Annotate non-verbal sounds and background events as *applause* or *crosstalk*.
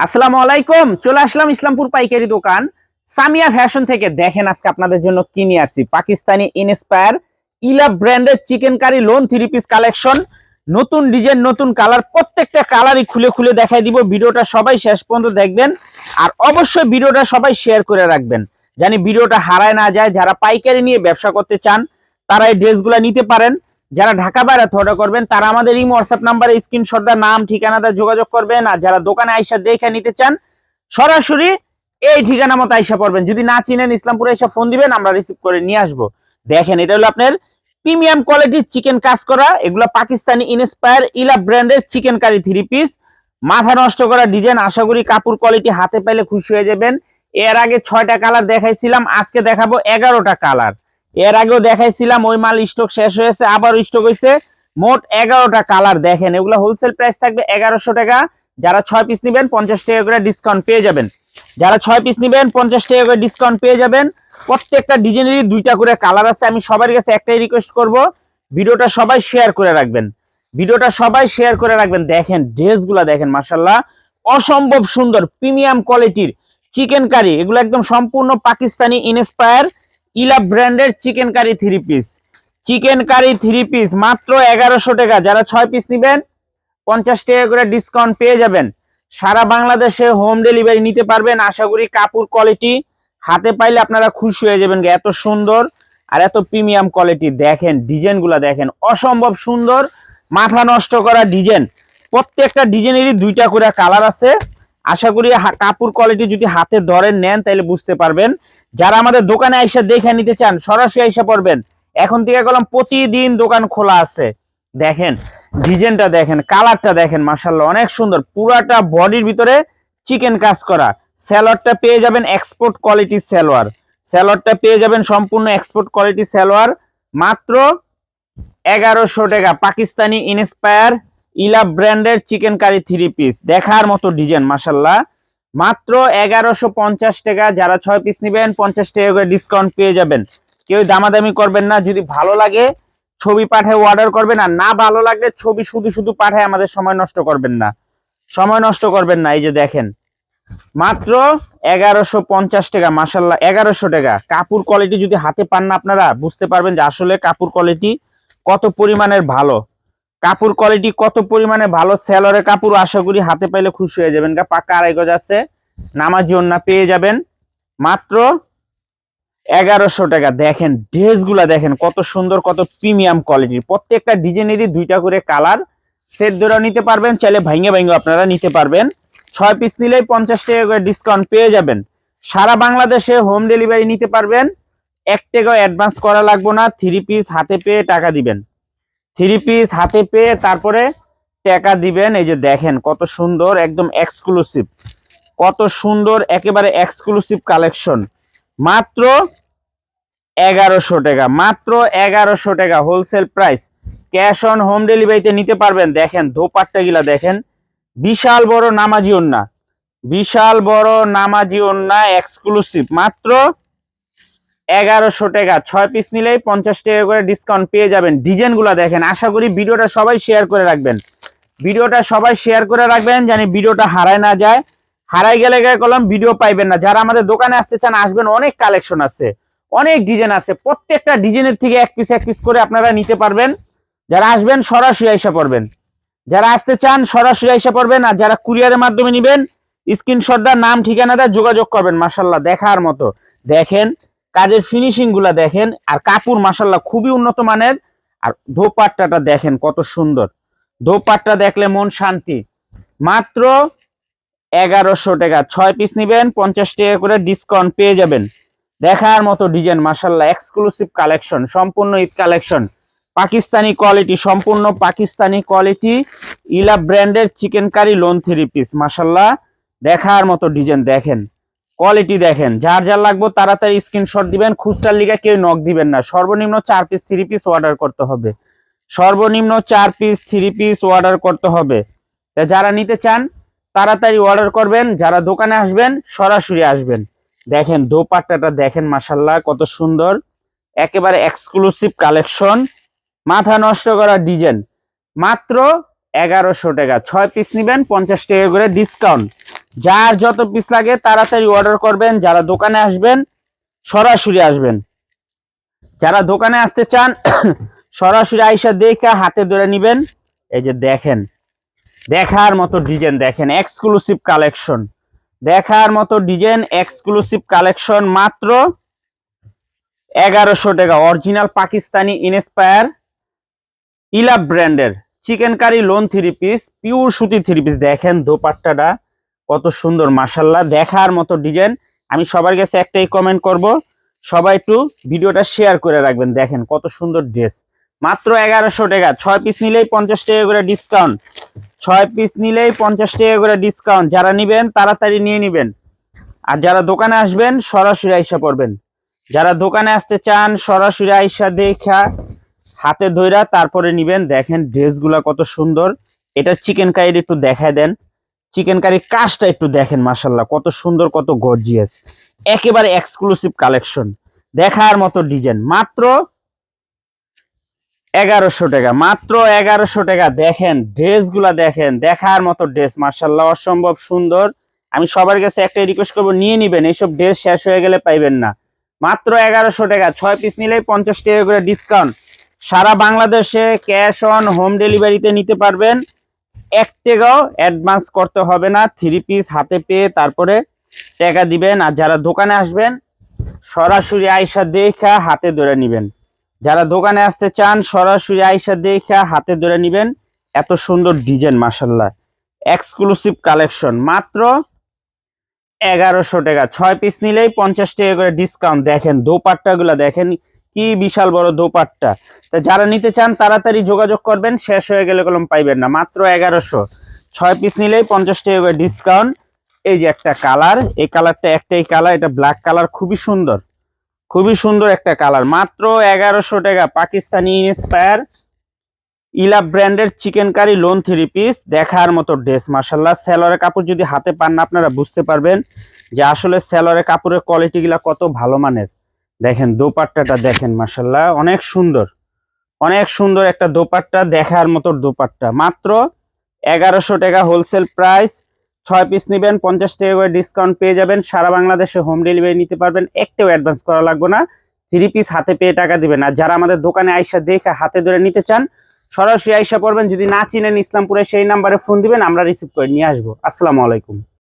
আসসালামু আলাইকুম, চলে আসলাম ইসলামপুর পাইকারি দোকান। সামিয়া ফ্যাশন থেকে দেখেন আজকে আপনাদের জন্য কি নিয়ে আসছি। পাকিস্তানি ইনস্পায়ার ইলা ব্র্যান্ডের chikankari lawn three piece collection নতুন ডিজাইন নতুন কালার প্রত্যেকটা কালারই খুলে খুলে দেখাই দিব। ভিডিওটা সবাই শেষ পর্যন্ত দেখবেন। আর অবশ্যই ভিডিওটা সবাই শেয়ার করে রাখবেন। জানি ভিডিওটা হারায় না যায়। যারা পাইকারি নিয়ে ব্যবসা করতে চান, তারা এই ড্রেসগুলো নিতে পারেন। যারা ঢাকা বাইরে অর্ডার করবেন, তারা আমাদের এই হোয়াটসঅ্যাপ নাম্বারে স্ক্রিনশট দা নাম ঠিকানাটা যোগাযোগ করবেন। আর যারা দোকানে আইসা দেখে নিতে চান, সরাসরি এই ঠিকানা মতো আইসা পড়বেন। যদি না চিনেন, ইসলামপুরে এসে ফোন দিবেন, আমরা রিসিভ করে নিয়ে আসব। দেখেন, এটা হলো আপনার প্রিমিয়াম কোয়ালিটির চিকেন কাজ করা। এগুলো পাকিস্তানি ইনস্পায়ার ইলা ব্র্যান্ডের চিকেন কারি থ্রি পিস মাথা নষ্ট করা ডিজাইন আশা করি কাপড় কোয়ালিটি হাতে পাইলে খুশি হয়ে যাবেন। এর আগে ছয়টা কালার দেখাইছিলাম, আজকে দেখাবো এগারোটা কালার এর আগেও দেখাইছিলাম, ওই মাল স্টক শেষ হয়েছে আবার স্টক হয়েছে মোট এগারোটা কালার দেখেন, এগুলো হোলসেল প্রাইস থাকবে এগারোশো টাকা। যারা ছয় পিস নেবেন, পঞ্চাশ টাকা করে ডিসকাউন্ট পেয়ে যাবেন। যারা ছয় পিস নেবেন, পঞ্চাশ টাকা করে ডিসকাউন্ট পেয়ে যাবেন। প্রত্যেকটা ডিজাইনেরই দুইটা করে কালার আছে। আমি সবার কাছে একটাই রিকোয়েস্ট করব, ভিডিওটা সবাই শেয়ার করে রাখবেন। ভিডিওটা সবাই শেয়ার করে রাখবেন। দেখেন, ড্রেসগুলা দেখেন মাসাল্লাহ অসম্ভব সুন্দর প্রিমিয়াম কোয়ালিটির চিকেন কারি এগুলো একদম সম্পূর্ণ পাকিস্তানি ইনস্পায়ার ইলা ব্র্যান্ডের chikankari three piece chikankari three piece মাত্র এগারোশো টাকা। যারা ছয় পিস নিবেন, পঞ্চাশ টাকা করে ডিসকাউন্ট পেয়ে যাবেন। সারা বাংলাদেশে হোম ডেলিভারি নিতে পারবেন। আশা করি কাপড় কোয়ালিটি হাতে পাইলে আপনারা খুশি হয়ে যাবেন এত সুন্দর আর এত প্রিমিয়াম কোয়ালিটি দেখেন ডিজাইনগুলো দেখেন। অসম্ভব সুন্দর। মাথা নষ্ট করা ডিজাইন প্রত্যেকটা ডিজাইনেরই দুইটা করে কালার আছে। আশা করি কাপড় কোয়ালিটি যদি হাতে ধরেন নেন, তাহলে বুঝতে পারবেন। যারা আমাদের দোকানে আইসা দেখে নিতে চান, সরাসরি আইসা পড়বেন। এখন থেকে গেলাম, প্রতিদিন দোকান খোলা আছে। দেখেন, ডিজাইনটা দেখেন, কালারটা দেখেন মার্শাল্লাহ অনেক সুন্দর। পুরাটা বডির ভিতরে চিকেন কাজ করা। স্যালোয়ারটা পেয়ে যাবেন এক্সপোর্ট কোয়ালিটি সালোয়ার স্যালোয়ারটা পেয়ে যাবেন সম্পূর্ণ এক্সপোর্ট কোয়ালিটি সালোয়ার মাত্র এগারোশো টাকা, পাকিস্তানি ইনস্পায়ার ইলা ব্র্যান্ডের চিকেন কারি থ্রি পিস দেখার মতো ডিজাইন মাসাল্লাহ মাত্র এগারোশো পঞ্চাশ টাকা, যারা ছয় পিস নিবেন, পঞ্চাশ টাকা করে ডিসকাউন্ট পেয়ে যাবেন। কেউ দামাদামি করবেন না, যদি ভালো লাগে, ছবি পাঠায় অর্ডার করবেন, আর না ভালো লাগলে ছবি শুধু শুধু পাঠায় আমাদের সময় নষ্ট করবেন না। সময় নষ্ট করবেন না, এই যে দেখেন। মাত্র এগারোশো পঞ্চাশ টাকা মাসাল্লাহ এগারোশো টাকা। কাপড় কোয়ালিটি যদি হাতে পান না আপনারা, বুঝতে পারবেন যে আসলে কাপড় কোয়ালিটি কত পরিমাণের ভালো। কাপড় কোয়ালিটি কত পরিমাণে ভালো সেলরের কাপড়, আশা করি হাতে পাইলে খুশি হয়ে যাবেন। গা, পাকা আড়াই গজ আছে, নামাজি অন্যা পেয়ে যাবেন। মাত্র এগারোশো টাকা। দেখেন, ড্রেসগুলা দেখেন, কত সুন্দর, কত প্রিমিয়াম কোয়ালিটির প্রত্যেকটা ডিজাইনেরই দুইটা করে কালার সেট ধরেও নিতে পারবেন, চাইলে ভাইঙ্গে ভাইঙ্গে আপনারা নিতে পারবেন। ছয় পিস নিলেই পঞ্চাশ টাকা করে ডিসকাউন্ট পেয়ে যাবেন। সারা বাংলাদেশে হোম ডেলিভারি নিতে পারবেন। এক টাকাও অ্যাডভান্স করা লাগবে না থ্রি পিস হাতে পেয়ে টাকা দিবেন। থ্রি পিস হাতে পেয়ে তারপরে টাকা দিবেন। এই যে দেখেন কত সুন্দর, একদম এক্সক্লুসিভ কত সুন্দর, একেবারে এক্সক্লুসিভ কালেকশন মাত্র এগারোশো টাকা, মাত্র এগারোশো টাকা wholesale price cash on home ডেলিভারিতে নিতে পারবেন। দেখেন দোপাট্টা গিলা দেখেন। বিশাল বড় নামাজি ওন্না বিশাল বড় নামাজি ওন্না এক্সক্লুসিভ মাত্র এগারোশো টাকা। ছয় পিস নিলেই পঞ্চাশ টাকা করে ডিসকাউন্ট পেয়ে যাবেন। ডিজাইনগুলো দেখেন। আশা করি ভিডিওটা সবাই শেয়ার করে রাখবেন। ভিডিওটা সবাই শেয়ার করে রাখবেন, জানি ভিডিওটা হারায় না যায়। হারাই গেলে গেলে কলম ভিডিও পাইবেন না। যারা আমাদের দোকানে আসতে চান, আসবেন। অনেক কালেকশন আছে। অনেক ডিজাইন আছে। প্রত্যেকটা ডিজাইনের থেকে এক পিস এক পিস করে আপনারা নিতে পারবেন। যারা আসবেন, সরাসরি আইসা পড়বেন। যারা আসতে চান, সরাসরি আইসা পড়বেন। আর যারা কুরিয়ারের মাধ্যমে নিবেন স্ক্রিনশট দা নাম ঠিকানা দা যোগাযোগ করবেন। মাসাল্লাহ দেখার মতো। দেখেন কাজের ফিনিশিংগুলা দেখেন, আর কাপড় মাসাল্লাহ খুবই উন্নত মানের, আর ধোপাট্টাটা দেখেন কত সুন্দর। ধোপাট্টা দেখলে মন শান্তি। মাত্র এগারোশো টাকা। ছয় পিস নিবেন, পঞ্চাশ টাকা করে ডিসকাউন্ট পেয়ে যাবেন। দেখার মতো ডিজাইন মাসাল্লাহ এক্সক্লুসিভ কালেকশন সম্পূর্ণ ঈদ কালেকশন পাকিস্তানি কোয়ালিটি সম্পূর্ণ পাকিস্তানি কোয়ালিটি ইলা ব্র্যান্ডের chikankari lawn three piece মাসাল্লাহ দেখার মতো ডিজাইন দেখেন। কোয়ালিটি দেখেন, যার যার লাগবে তাড়াতাড়ি স্ক্রিনশট দিবেন, খুচরার লিগা কেউ নক দিবেন না। সর্বনিম্ন চার পিস থ্রি পিস অর্ডার করতে হবে। সর্বনিম্ন চার পিস থ্রি পিস অর্ডার করতে হবে। যারা নিতে চান, তাড়াতাড়ি অর্ডার করবেন। যারা দোকানে আসবেন, সরাসরি আসবেন। দেখেন, দোপাট্টাটা দেখেন মাসাল্লাহ কত সুন্দর। একেবারে এক্সক্লুসিভ কালেকশন মাথা নষ্ট করা ডিজাইন। মাত্র এগারোশো টাকা। ছয় পিস নিবেন, পঞ্চাশ টাকা করে ডিসকাউন্ট যার যত পিস লাগে তাড়াতাড়ি অর্ডার করবেন। যারা দোকানে আসবেন, সরাসরি আসবেন। যারা দোকানে আসতে চান, *coughs* সরাসরি আইসা দেখে হাতে ধরে নিবেন। এই যে দেখেন, দেখার মতো ডিজাইন দেখেন এক্সক্লুসিভ কালেকশন দেখার মতো ডিজাইন এক্সক্লুসিভ কালেকশন মাত্র এগারোশো টাকা। অরিজিনাল পাকিস্তানি ইনস্পায়ার ইলা ব্র্যান্ডের chikankari lawn three piece pure সুতি থ্রি পিস দেখেন দোপাট্টাটা কত সুন্দর মাসাল্লাহ দেখার মতো ডিজাইন আমি সবার কাছে একটাই কমেন্ট করব, সবাই একটু ভিডিওটা শেয়ার করে রাখবেন। দেখেন কত সুন্দর ড্রেস মাত্র এগারোশো টাকা। ছয় পিস নিলেই পঞ্চাশ টাকা করে ডিসকাউন্ট ছয় পিস নিলেই পঞ্চাশ টাকা করে ডিসকাউন্ট যারা নিবেন, তাড়াতাড়ি নিয়ে নিবেন। আর যারা দোকানে আসবেন, সরাসরি আইসা পড়বেন। যারা দোকানে আসতে চান, সরাসরি আইসা দেখা হাতে ধইরা তারপরে নিবেন। দেখেন ড্রেসগুলা কত সুন্দর। এটা চিকেন কারির একটু দেখায় দেন। চিকেন কারির কাজটা একটু দেখেন মাসাল্লাহ কত সুন্দর, কত গর্জিয়াস একেবারে এক্সক্লুসিভ কালেকশন দেখার মতো ডিজাইন মাত্র এগারোশো টাকা। মাত্র এগারোশো টাকা। দেখেন, ড্রেসগুলা দেখেন। দেখার মতো ড্রেস মার্শাল্লাহ অসম্ভব সুন্দর। আমি সবার কাছে একটাই রিকোয়েস্ট করব, নিয়ে নিবেন। এইসব ড্রেস শেষ হয়ে গেলে পাইবেন না। মাত্র এগারোশো টাকা। ছয় পিস নিলেই পঞ্চাশ টাকা করে ডিসকাউন্ট সারা বাংলাদেশে ক্যাশ অন হোম ডেলিভারিতে নিতে পারবেন। এক টাকাও অ্যাডভান্স করতে হবে না, থ্রি পিস হাতে পেয়ে তারপরে টাকা দিবেন। আর যারা দোকানে আসবেন, সরাসরি আইসা দেখা হাতে ধরে নেবেন। যারা দোকানে আসতে চান, সরাসরি আইসা দেখা হাতে ধরে নিবেন। এত সুন্দর ডিজাইন মাসাল্লাহ এক্সক্লুসিভ কালেকশন মাত্র এগারোশো টাকা। ছয় পিস নিলেই পঞ্চাশ টাকা করে ডিসকাউন্ট দেখেন দোপাট্টা গুলা দেখেন কি বিশাল বড় দোপাট্টা। তা যারা নিতে চান, তাড়াতাড়ি যোগাযোগ করবেন, শেষ হয়ে গেলে কলম পাইবেন না। মাত্র এগারোশো। ছয় পিস নিলেই পঞ্চাশ টাকা ডিসকাউন্ট এই যে একটা কালার এই কালারটা একটাই কালার এটা ব্ল্যাক কালার খুবই সুন্দর। খুবই সুন্দর একটা কালার মাত্র এগারোশো টাকা। পাকিস্তানি ইন্সপায়ার ইলা ব্র্যান্ডের chikankari lawn three piece দেখার মতো ড্রেস মার্শাল্লাহ সেলরের কাপড় যদি হাতে পান না, আপনারা বুঝতে পারবেন যে আসলে সেলরের কাপড়ের কোয়ালিটি গুলা কত ভালো মানের। দেখেন দোপাট্টাটা দেখেন মার্শাল্লাহ অনেক সুন্দর। অনেক সুন্দর একটা দোপাট্টা, দেখার মতো দোপাট্টা। মাত্র এগারোশো টাকা হোলসেল প্রাইস ছয় পিস নেবেন, পঞ্চাশ টাকা করে ডিসকাউন্ট পেয়ে যাবেন। সারা বাংলাদেশে হোম ডেলিভারি নিতে পারবেন, একটাও অ্যাডভান্স করা লাগবে না। থ্রি পিস হাতে পেয়ে টাকা দিবেন। আর যারা আমাদের দোকানে আইসা দেখে হাতে ধরে নিতে চান, সরাসরি আইসা পড়বেন। যদি না চিনেন ইসলামপুরে, সেই নাম্বারে ফোন দিবেন, আমরা রিসিভ করে নিয়ে আসব। আসসালামু আলাইকুম।